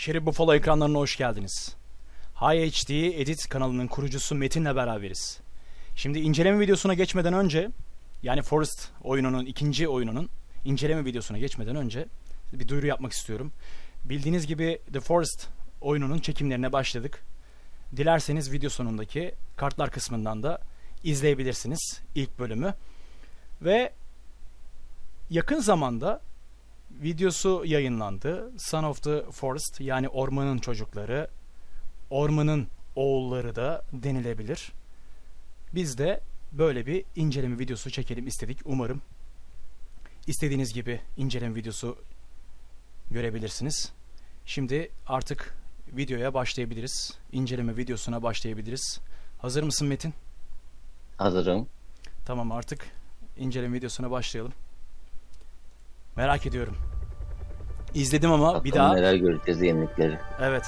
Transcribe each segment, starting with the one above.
Şerif Buffalo ekranlarına hoş geldiniz. High HD Edit kanalının kurucusu Metin'le beraberiz. Şimdi inceleme videosuna geçmeden önce, yani Forest oyununun ikinci oyununun inceleme videosuna geçmeden önce bir duyuru yapmak istiyorum. Bildiğiniz gibi The Forest oyununun çekimlerine başladık. Dilerseniz video sonundaki kartlar kısmından da izleyebilirsiniz ilk bölümü. Ve yakın zamanda videosu yayınlandı. Son of the Forest yani ormanın çocukları, ormanın oğulları da denilebilir. Biz de böyle bir inceleme videosu çekelim istedik. Umarım istediğiniz gibi inceleme videosu görebilirsiniz. Şimdi artık videoya başlayabiliriz. İnceleme videosuna başlayabiliriz. Hazır mısın Metin? Hazırım. Tamam artık inceleme videosuna başlayalım. Merak ediyorum. İzledim ama Bakalım bir daha neler göreceğiz yenilikleri. evet.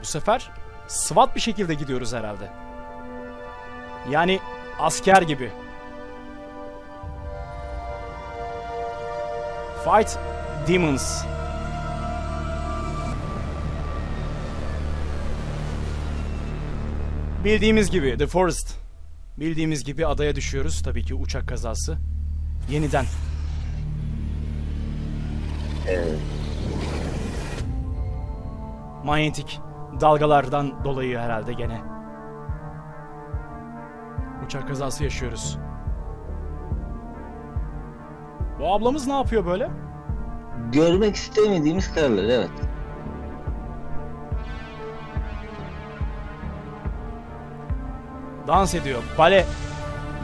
Bu sefer SWAT bir şekilde gidiyoruz herhalde. Yani asker gibi. Fight Demons. Bildiğimiz gibi The Forest. Bildiğimiz gibi adaya düşüyoruz. Tabii ki uçak kazası. Yeniden. Evet. Manyetik dalgalardan dolayı herhalde gene. Uçak kazası yaşıyoruz. Bu ablamız ne yapıyor böyle? Görmek istemediğimiz karlar evet. Dans ediyor. Bale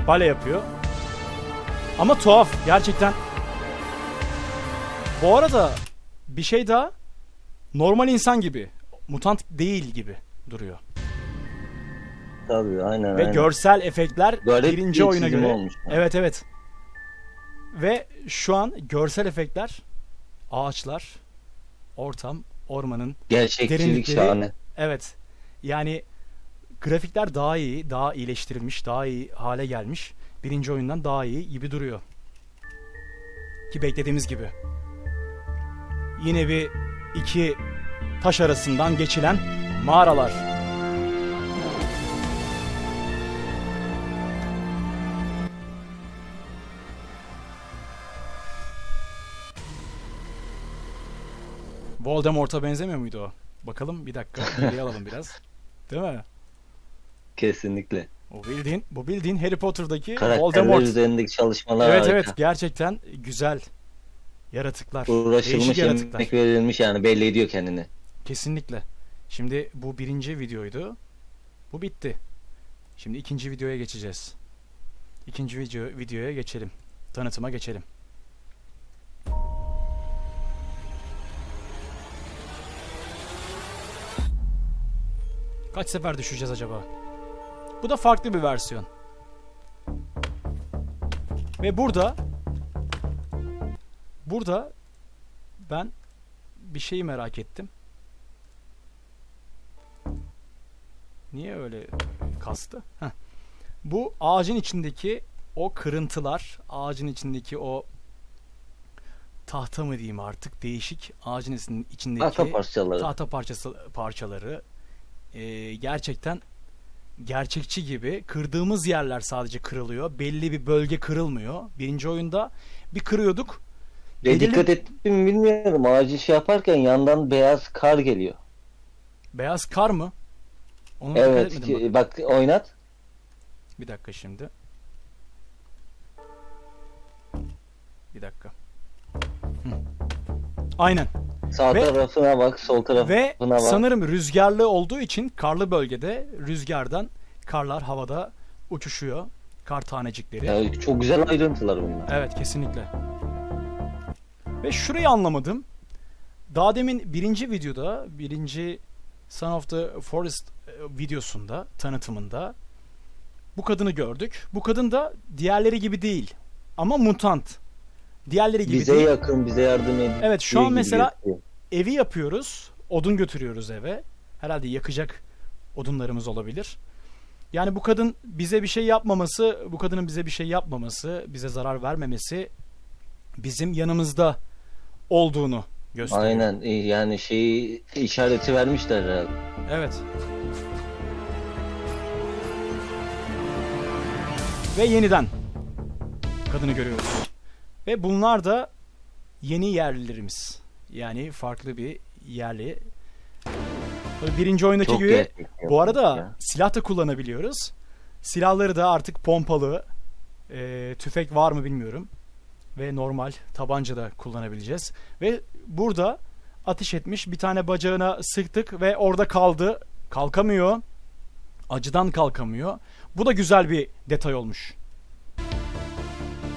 bale yapıyor. Ama tuhaf gerçekten. Bu arada bir şey daha normal insan gibi, mutant değil gibi duruyor. Tabii aynen Ve aynen. görsel efektler Garip birinci bir oyuna göre. olmuş. Evet evet. Ve şu an görsel efektler ağaçlar, ortam, ormanın Gerçekçilik derinlikleri- şahane. Evet. Yani grafikler daha iyi, daha iyileştirilmiş, daha iyi hale gelmiş. Birinci oyundan daha iyi gibi duruyor. Ki beklediğimiz gibi. Yine bir iki taş arasından geçilen mağaralar. Voldemort'a benzemiyor muydu o? Bakalım bir dakika geriye alalım biraz. Değil mi? Kesinlikle. O bildiğin, bu bildiğin Harry Potter'daki Karakterler Voldemort. üzerindeki çalışmalar Evet harika. evet gerçekten güzel yaratıklar. değişik Uğraşılmış yaratıklar. emek verilmiş yani belli ediyor kendini. Kesinlikle. Şimdi bu birinci videoydu. Bu bitti. Şimdi ikinci videoya geçeceğiz. İkinci video videoya geçelim. Tanıtıma geçelim. Kaç sefer düşeceğiz acaba? Bu da farklı bir versiyon. Ve burada burada ben bir şeyi merak ettim. Niye öyle kastı? Heh. Bu ağacın içindeki o kırıntılar, ağacın içindeki o tahta mı diyeyim artık değişik ağacın için- içindeki Tahta parçaları. tahta parçası parçaları e, gerçekten gerçekçi gibi kırdığımız yerler sadece kırılıyor. Belli bir bölge kırılmıyor. Birinci oyunda bir kırıyorduk. Ve belirli- dikkat ettim mi bilmiyorum. Ağacı şey yaparken yandan beyaz kar geliyor. Beyaz kar mı? Onu Evet. etmedim bak. ki- Bak oynat. Bir dakika şimdi. Bir dakika. Hı. Aynen. Sağ Ve- tarafına bak, sol tarafına Ve bak. sanırım rüzgarlı olduğu için karlı bölgede rüzgardan karlar havada uçuşuyor. Kar tanecikleri. Ya, çok güzel ayrıntılar bunlar. Evet kesinlikle. Ve şurayı anlamadım. Daha demin birinci videoda, birinci Son of the Forest e, videosunda, tanıtımında bu kadını gördük. Bu kadın da diğerleri gibi değil. Ama mutant. Diğerleri gibi Bize değil. yakın, bize yardım ediyor. Evet, şu an mesela- gözüküyor. Evi yapıyoruz. Odun götürüyoruz eve. Herhalde yakacak odunlarımız olabilir. Yani bu kadın bize bir şey yapmaması, bu kadının bize bir şey yapmaması, bize zarar vermemesi bizim yanımızda olduğunu gösteriyor. Aynen e, yani şeyi işareti vermişler herhalde. Evet. Ve yeniden kadını görüyoruz. Ve bunlar da yeni yerlilerimiz. Yani farklı bir yerli. Tabii birinci oyundaki Çok gibi bu arada ya. silah da kullanabiliyoruz. Silahları da artık pompalı, e, tüfek var mı bilmiyorum. Ve normal tabanca da kullanabileceğiz. Ve burada ateş etmiş bir tane bacağına sıktık ve orada kaldı. Kalkamıyor. Acıdan kalkamıyor. Bu da güzel bir detay olmuş.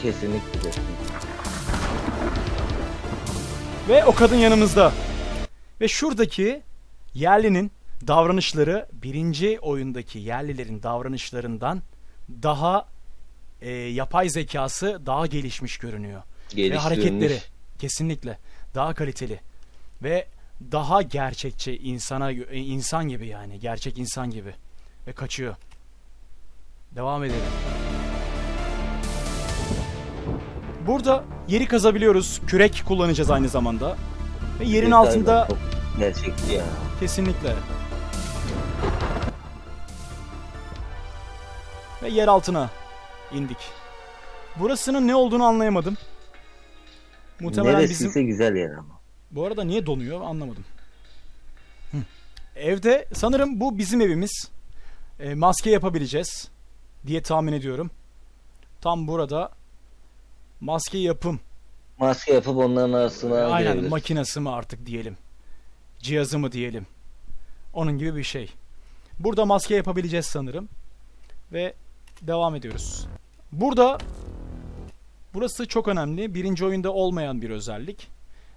Kesinlikle. Ve o kadın yanımızda. Ve şuradaki yerlinin davranışları birinci oyundaki yerlilerin davranışlarından daha e, yapay zekası daha gelişmiş görünüyor. Ve hareketleri kesinlikle daha kaliteli ve daha gerçekçi insana e, insan gibi yani gerçek insan gibi ve kaçıyor. Devam edelim. Burada yeri kazabiliyoruz. Kürek kullanacağız aynı zamanda. Ve yerin Detaylar altında çok Gerçekçi ya. Kesinlikle. Ve yer altına indik. Burasının ne olduğunu anlayamadım. Muhtemelen Neresiyse bizim... güzel yer ama. Bu arada niye donuyor anlamadım. Hı. Evde sanırım bu bizim evimiz. E, maske yapabileceğiz diye tahmin ediyorum. Tam burada maske yapım Maske yapıp onların arasına Aynen girebiliriz. makinası mı artık diyelim. Cihazı mı diyelim. Onun gibi bir şey. Burada maske yapabileceğiz sanırım. Ve devam ediyoruz. Burada burası çok önemli. Birinci oyunda olmayan bir özellik.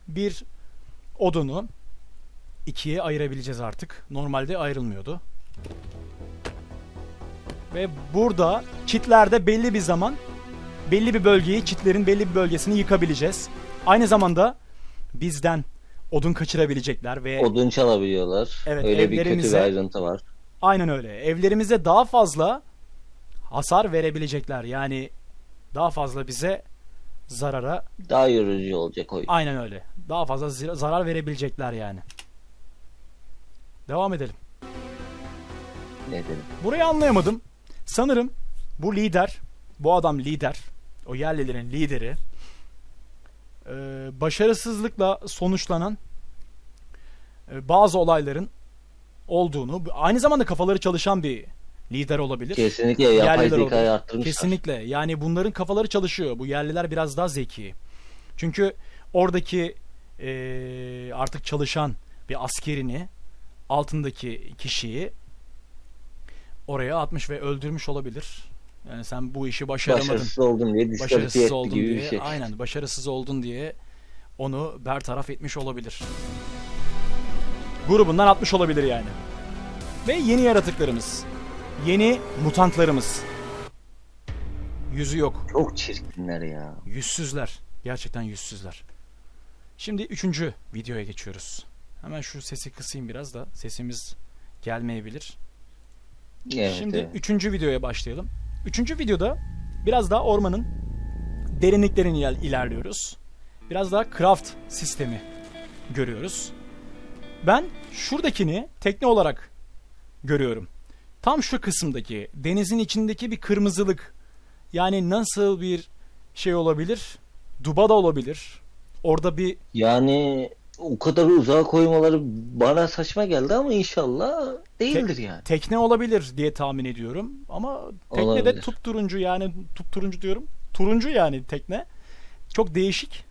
Bir odunu ikiye ayırabileceğiz artık. Normalde ayrılmıyordu. Ve burada çitlerde belli bir zaman belli bir bölgeyi, çitlerin belli bir bölgesini yıkabileceğiz. Aynı zamanda bizden odun kaçırabilecekler ve Odun çalabiliyorlar. Evet, Öyle bir kötü bir ayrıntı var. aynen öyle. Evlerimize daha fazla hasar verebilecekler. Yani daha fazla bize zarara Daha yorucu olacak oyun. aynen öyle. Daha fazla zarar verebilecekler yani. Devam edelim. Ne dedim? Burayı anlayamadım. Sanırım bu lider, bu adam lider, o yerlilerin lideri, e, başarısızlıkla sonuçlanan e, bazı olayların olduğunu, aynı zamanda kafaları çalışan bir lider olabilir. Kesinlikle yapay Yerliler zekayı arttırmışlar. Kesinlikle. Yani bunların kafaları çalışıyor. Bu yerliler biraz daha zeki. Çünkü oradaki eee, artık çalışan bir askerini altındaki kişiyi oraya atmış ve öldürmüş olabilir. Yani sen bu işi başaramadın. Başarısız oldum diye Başarısız oldun diye. bir şey. Aynen başarısız oldun diye onu bertaraf etmiş olabilir. Grubundan atmış olabilir yani. Ve yeni yaratıklarımız. Yeni mutantlarımız. Yüzü yok. Çok çirkinler ya. Yüzsüzler. Gerçekten yüzsüzler. Şimdi üçüncü videoya geçiyoruz. Hemen şu sesi kısayım biraz da sesimiz gelmeyebilir. Evet, Şimdi evet. üçüncü videoya başlayalım. Üçüncü videoda biraz daha ormanın derinliklerine iler- ilerliyoruz. Biraz daha craft sistemi görüyoruz. Ben şuradakini tekne olarak görüyorum. Tam şu kısımdaki denizin içindeki bir kırmızılık. Yani nasıl bir şey olabilir? Duba da olabilir. Orada bir Yani o kadar uzağa koymaları bana saçma geldi ama inşallah değildir yani. tekne olabilir diye tahmin ediyorum. Ama tekne de Olabilir. turuncu yani turuncu diyorum. Turuncu yani tekne. Çok değişik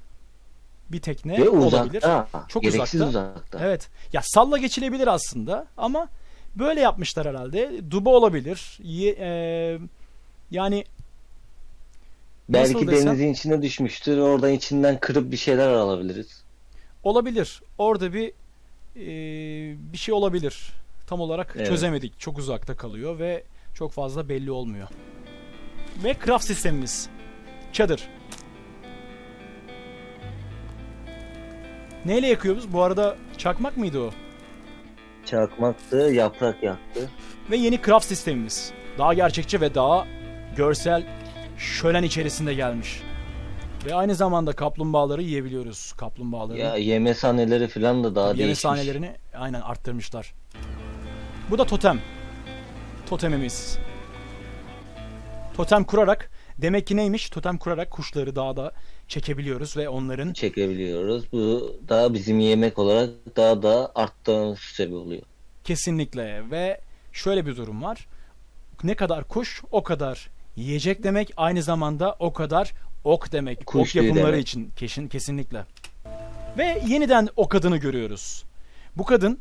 bir tekne Ve olabilir. uzakta. Çok gereksiz uzakta. uzakta. Evet. Ya salla geçilebilir aslında ama böyle yapmışlar herhalde. Duba olabilir. Ye- e, yani Belki desem? denizin içine düşmüştür. Oradan içinden kırıp bir şeyler alabiliriz. Olabilir. Orada bir e, bir şey olabilir. Tam olarak Evet. çözemedik. Çok uzakta kalıyor ve çok fazla belli olmuyor. Ve craft sistemimiz. Çadır. Neyle yakıyoruz? Bu arada çakmak mıydı o? Çakmaktı, yaprak yaktı. Ve yeni craft sistemimiz. Daha gerçekçi ve daha görsel şölen içerisinde gelmiş. Ve aynı zamanda kaplumbağaları yiyebiliyoruz. Kaplumbağaları. Ya yeme sahneleri falan da daha Yeme değişmiş. sahnelerini aynen arttırmışlar. Bu da totem. Totemimiz. Totem kurarak demek ki neymiş? Totem kurarak kuşları dağda çekebiliyoruz ve onların çekebiliyoruz. Bu da bizim yemek olarak daha da arttığımız sebep oluyor. kesinlikle ve şöyle bir durum var. Ne kadar kuş o kadar yiyecek demek aynı zamanda o kadar ok demek. Kuş ok yapımları demek. için kesin kesinlikle. Ve yeniden o kadını görüyoruz. Bu kadın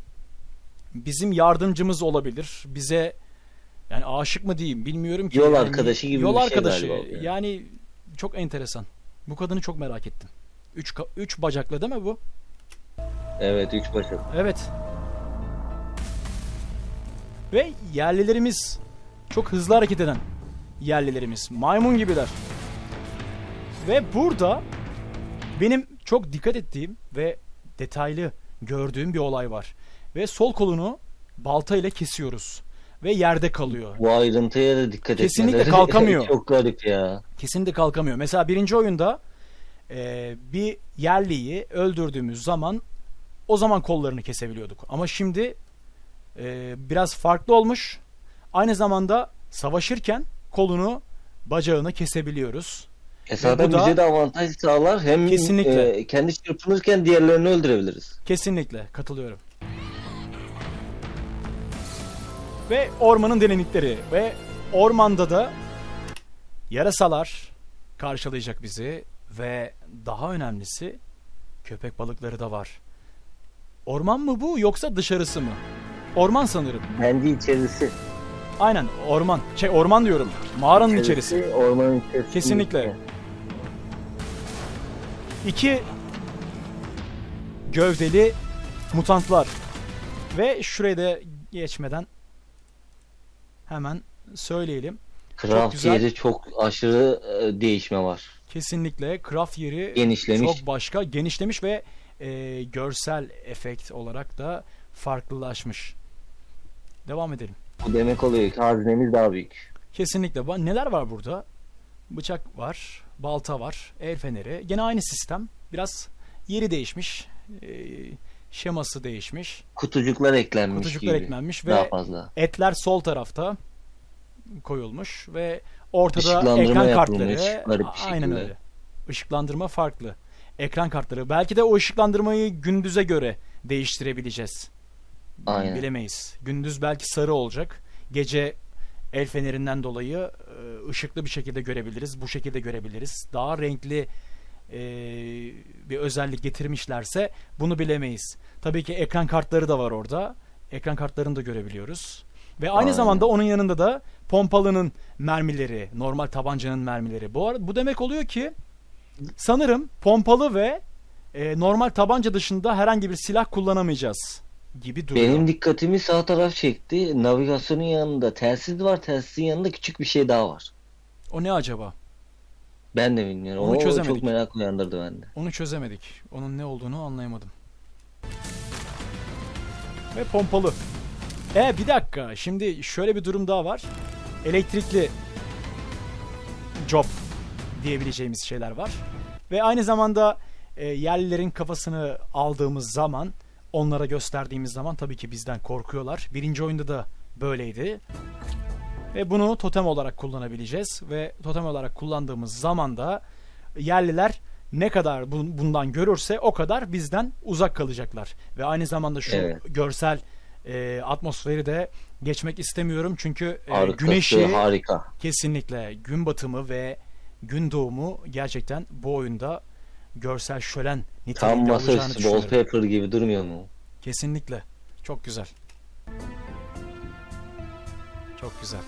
bizim yardımcımız olabilir. Bize yani aşık mı diyeyim bilmiyorum ki. Yol Yani arkadaşı gibi Yol bir şey arkadaşı. yani. yani çok enteresan. Bu kadını çok merak ettim. Üç, üç bacaklı değil mi bu? Evet üç başa. Evet. Ve yerlilerimiz çok hızlı hareket eden yerlilerimiz. Maymun gibiler. Ve burada benim çok dikkat ettiğim ve detaylı gördüğüm bir olay var. Ve sol kolunu balta ile kesiyoruz. Ve yerde kalıyor. Bu ayrıntıya da dikkat Kesinlikle etmeleri kalkamıyor. çok garip ya. Kesinlikle kalkamıyor. Mesela birinci oyunda e, bir yerliyi öldürdüğümüz zaman o zaman kollarını kesebiliyorduk. Ama şimdi e, biraz farklı olmuş. Aynı zamanda savaşırken kolunu, bacağını kesebiliyoruz. E zaten bu da- bize de avantaj sağlar. Hem Kesinlikle. e, kendi çırpınırken diğerlerini öldürebiliriz. Kesinlikle katılıyorum. Ve ormanın derinlikleri ve ormanda da yarasalar karşılayacak bizi ve daha önemlisi köpek balıkları da var. Orman mı bu yoksa dışarısı mı? Orman sanırım. Bence içerisi. Aynen orman. Şey orman diyorum. Mağaranın içerisi. Ormanın içerisi. Kesinlikle. İki gövdeli mutantlar. Ve şuraya da geçmeden hemen söyleyelim. Craft güzel. yeri çok aşırı e, değişme var. Kesinlikle craft yeri Genişlemiş. çok başka, genişlemiş ve e, görsel efekt olarak da farklılaşmış. Devam edelim. Bu demek oluyor ki hazinemiz daha büyük. Kesinlikle. Neler var burada? Bıçak var, balta var, el feneri. Gene aynı sistem. Biraz yeri değişmiş. e, şeması değişmiş. Kutucuklar eklenmiş Kutucuklar gibi. eklenmiş Daha ve fazla. etler sol tarafta koyulmuş ve ortada ekran kartları. bir Aynen öyle. Işıklandırma farklı. Ekran kartları. Belki de o ışıklandırmayı gündüze göre değiştirebileceğiz. Aynen. Bilemeyiz. Gündüz belki sarı olacak. Gece el fenerinden dolayı e, ışıklı bir şekilde görebiliriz. Bu şekilde görebiliriz. Daha renkli e, bir özellik getirmişlerse bunu bilemeyiz. Tabii ki ekran kartları da var orada. Ekran kartlarını da görebiliyoruz. Ve aynı Aynen. zamanda onun yanında da pompalının mermileri, normal tabancanın mermileri. Bu arada bu demek oluyor ki sanırım pompalı ve e, normal tabanca dışında herhangi bir silah kullanamayacağız gibi duruyor. Benim dikkatimi sağ taraf çekti. Navigasyonun yanında telsiz var. Telsizin yanında küçük bir şey daha var. O ne acaba? Ben de bilmiyorum. Onu o çözemedik. çok merak uyandırdı bende. Onu çözemedik. Onun ne olduğunu anlayamadım. Ve pompalı. E bir dakika. Şimdi şöyle bir durum daha var. Elektrikli job diyebileceğimiz şeyler var. Ve aynı zamanda e, yerlilerin kafasını aldığımız zaman onlara gösterdiğimiz zaman tabii ki bizden korkuyorlar. Birinci oyunda da böyleydi. Ve bunu totem olarak kullanabileceğiz. Ve totem olarak kullandığımız zaman da yerliler ne kadar bun- bundan görürse o kadar bizden uzak kalacaklar. Ve aynı zamanda şu Evet. görsel e, atmosferi de geçmek istemiyorum. Çünkü e, Harikası, güneşi harika. kesinlikle gün batımı ve gün doğumu gerçekten bu oyunda görsel şölen Tam niteliğinde olacağını masaüstü düşünüyorum. wallpaper gibi durmuyor mu? Kesinlikle. Çok güzel. Çok güzel.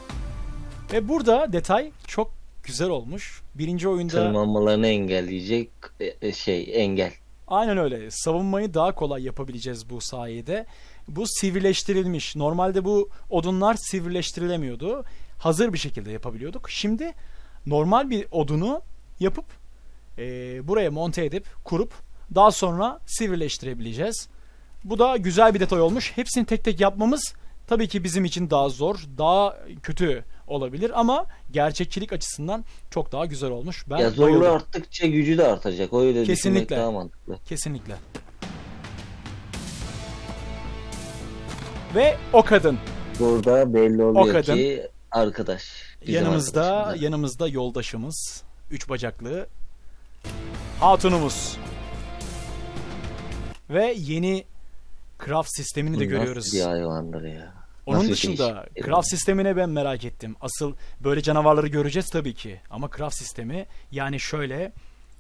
Ve burada detay çok güzel olmuş. Birinci oyunda Tırmanmalarını engelleyecek e, e, şey engel. aynen öyle. Savunmayı daha kolay yapabileceğiz bu sayede. Bu sivrileştirilmiş. Normalde bu odunlar sivrileştirilemiyordu. Hazır bir şekilde yapabiliyorduk. Şimdi normal bir odunu yapıp e, buraya monte edip kurup daha sonra sivrileştirebileceğiz. Bu da güzel bir detay olmuş. Hepsini tek tek yapmamız tabii ki bizim için daha zor, daha kötü olabilir ama gerçekçilik açısından çok daha güzel olmuş. Ben ya zorlu bayıldım. arttıkça gücü de artacak. Öyle Kesinlikle. daha mantıklı. Kesinlikle. Ve o kadın Burada belli oluyor kadın. ki arkadaş. yanımızda yanımızda yoldaşımız üç bacaklı hatunumuz. Ve yeni craft sistemini de Bu nasıl görüyoruz. bir hayvandır ya. Onun Nasıl dışında değişik bir craft sistemine ben merak ettim. Asıl böyle canavarları göreceğiz tabii ki. Ama craft sistemi yani şöyle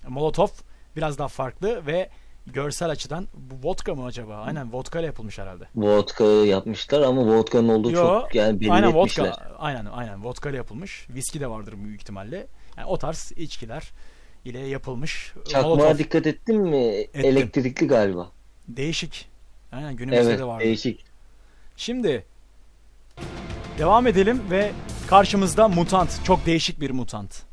Molotov biraz daha farklı ve görsel açıdan bu vodka mı acaba? Aynen vodka ile yapılmış herhalde. Vodka yapmışlar ama vodka'nın olduğu Yo, çok yani belli aynen etmişler. vodka. Aynen aynen vodka ile yapılmış. Viski de vardır büyük ihtimalle. Yani o tarz içkiler ile yapılmış. Çakmağa Molotov dikkat ettin mi? Elektrikli galiba. değişik. Aynen günümüzde Evet de vardı. değişik. Şimdi devam edelim ve karşımızda mutant. Çok değişik bir mutant.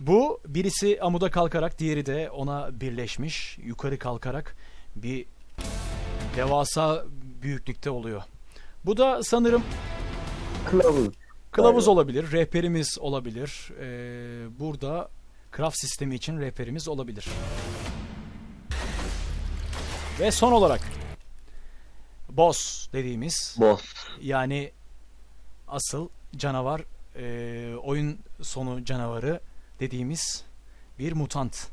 Bu birisi amuda kalkarak diğeri de ona birleşmiş. Yukarı kalkarak bir devasa büyüklükte oluyor. Bu da sanırım Kılavuz. kılavuz olabilir, rehberimiz olabilir. Ee, burada craft sistemi için rehberimiz olabilir. Ve son olarak boss dediğimiz Boss. yani asıl canavar e, oyun sonu canavarı dediğimiz bir mutant.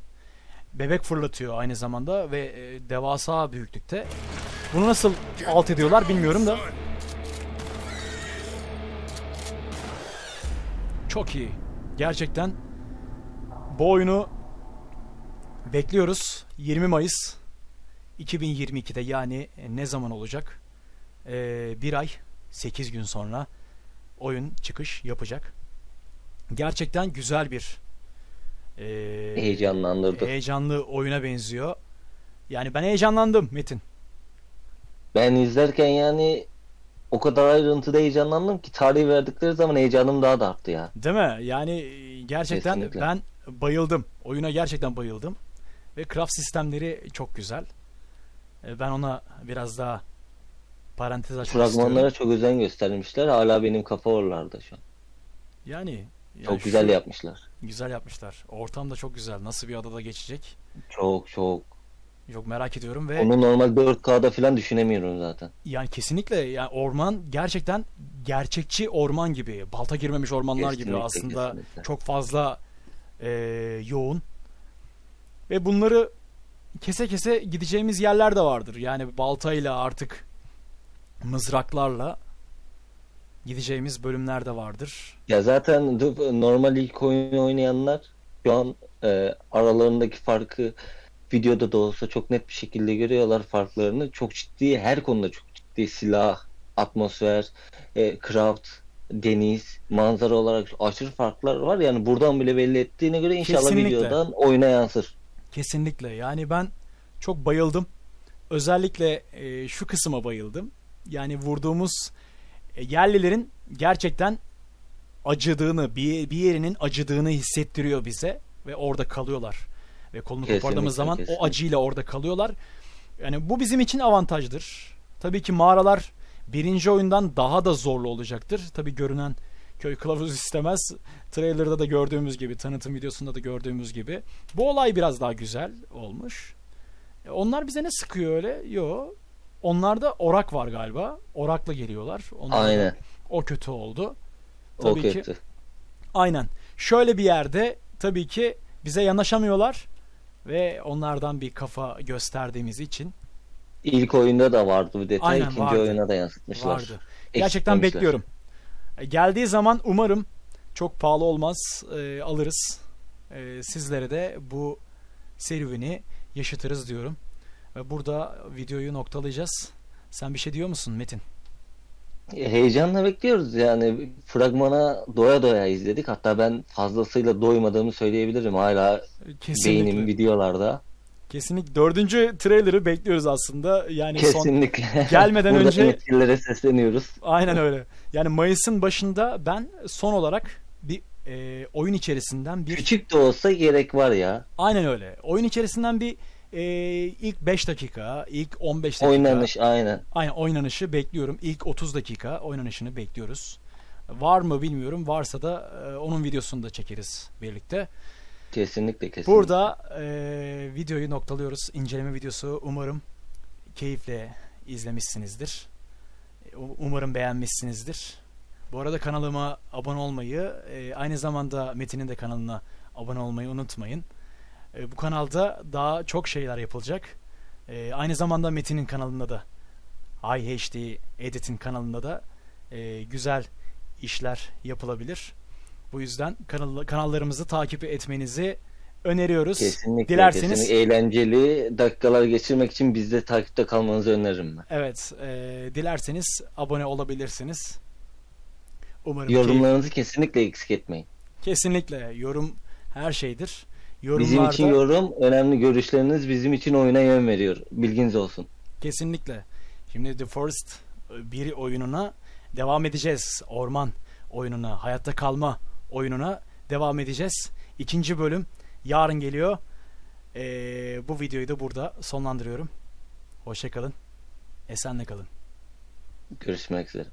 Bebek fırlatıyor aynı zamanda ve e, devasa büyüklükte. Bunu nasıl alt ediyorlar bilmiyorum da. Çok iyi. Gerçekten bu oyunu bekliyoruz. 20 Mayıs 2022'de yani ne zaman olacak? Ee, bir ay 8 gün sonra oyun çıkış yapacak. Gerçekten güzel bir ee, Heyecanlandırdı. heyecanlı oyuna benziyor. Yani ben heyecanlandım Metin. Ben izlerken yani o kadar ayrıntıda heyecanlandım ki tarihi verdikleri zaman heyecanım daha da arttı ya. Değil mi? Yani e, gerçekten Kesinlikle. ben bayıldım. Oyuna gerçekten bayıldım. Ve craft sistemleri çok güzel. E, Ben ona biraz daha parantez açmak Fragmanlara istiyorum. çok özen göstermişler. Hala benim kafa oralarda şu an. Yani, yani Çok şu- güzel yapmışlar. Güzel yapmışlar. Ortam da çok güzel. Nasıl bir adada geçecek? Çok çok. Çok merak ediyorum ve Onu normal 4K'da falan düşünemiyorum zaten. yani kesinlikle yani orman gerçekten gerçekçi orman gibi. Balta girmemiş ormanlar gibi Kesinlikle, aslında kesinlikle. çok fazla e, yoğun. Ve bunları kese kese gideceğimiz yerler de vardır. Yani baltayla artık mızraklarla gideceğimiz bölümler de vardır. Ya zaten normal ilk oyunu oynayanlar şu an e, aralarındaki farkı videoda da olsa çok net bir şekilde görüyorlar farklarını. Çok ciddi, her konuda çok ciddi silah, atmosfer, e, craft, deniz, manzara olarak aşırı farklar var. Yani buradan bile belli ettiğine göre inşallah Kesinlikle. videodan oyuna yansır. Kesinlikle. Yani ben çok bayıldım. Özellikle e, şu kısma bayıldım. Yani vurduğumuz e, yerlilerin gerçekten acıdığını, bir, bir yerinin acıdığını hissettiriyor bize ve orada kalıyorlar. Ve kolunu Kesinlikle, kopardığımız zaman kesinlikle. o acıyla orada kalıyorlar. Yani bu bizim için avantajdır. Tabii ki mağaralar birinci oyundan daha da zorlu olacaktır. Tabii görünen köy kılavuz istemez. Trailer'da da gördüğümüz gibi, tanıtım videosunda da gördüğümüz gibi. Bu olay biraz daha güzel olmuş. E, onlar bize ne sıkıyor öyle? Yo. Onlarda orak var galiba. Orakla geliyorlar. Onlar Aynen. O kötü oldu. O Tabii ki. kötü. Aynen. Şöyle bir yerde tabii ki bize yanaşamıyorlar ve onlardan bir kafa gösterdiğimiz için İlk oyunda da vardı bu detay. Aynen, İkinci vardı. oyuna da yansıtmışlar. vardı. Gerçekten bekliyorum. E, Geldiği zaman umarım çok pahalı olmaz e, alırız. E, sizlere de bu serüveni yaşatırız diyorum. Ve burada videoyu noktalayacağız. Sen bir şey diyor musun Metin? Heyecanla bekliyoruz yani fragmana doya doya izledik. Hatta ben fazlasıyla doymadığımı söyleyebilirim. Hala Kesinlikle. beynim videolarda. Kesinlikle. Dördüncü trailer'ı bekliyoruz aslında. Yani son Kesinlikle. gelmeden Buradan önce- yetkililere sesleniyoruz. Aynen öyle. Yani Mayıs'ın başında ben son olarak bir e, oyun içerisinden bir Küçük de olsa gerek var ya. aynen öyle. Oyun içerisinden bir e, ilk 5 dakika, ilk 15 dakika Oynanış aynen. aynen oynanışı bekliyorum. İlk 30 dakika oynanışını bekliyoruz. Var mı bilmiyorum. Varsa da e, onun videosunu da çekeriz birlikte. Kesinlikle kesinlikle. Burada e, videoyu noktalıyoruz. İnceleme videosu umarım keyifle izlemişsinizdir. E, Umarım beğenmişsinizdir. Bu arada kanalıma abone olmayı, e, aynı zamanda Metin'in de kanalına abone olmayı unutmayın. E, bu kanalda daha çok şeyler yapılacak. E, aynı zamanda Metin'in kanalında da iHD Edit'in kanalında da e, güzel işler yapılabilir. Bu yüzden kanal, kanallarımızı takip etmenizi öneriyoruz. Kesinlikle, Dilerseniz kesinlikle eğlenceli dakikalar geçirmek için bizde takipte kalmanızı öneririm ben. evet, e, dilerseniz abone olabilirsiniz. Umarım Yorumlarınızı kesinlikle eksik etmeyin. kesinlikle yorum her şeydir. Bizim Yorumlarda için yorum, önemli görüşleriniz bizim için oyuna yön veriyor. Bilginiz olsun. kesinlikle. Şimdi The Forest e, bir oyununa devam edeceğiz. Orman oyununa, hayatta kalma oyununa devam edeceğiz. İkinci bölüm yarın geliyor. E, bu videoyu da burada sonlandırıyorum. Hoşçakalın. Esenle kalın. Görüşmek üzere.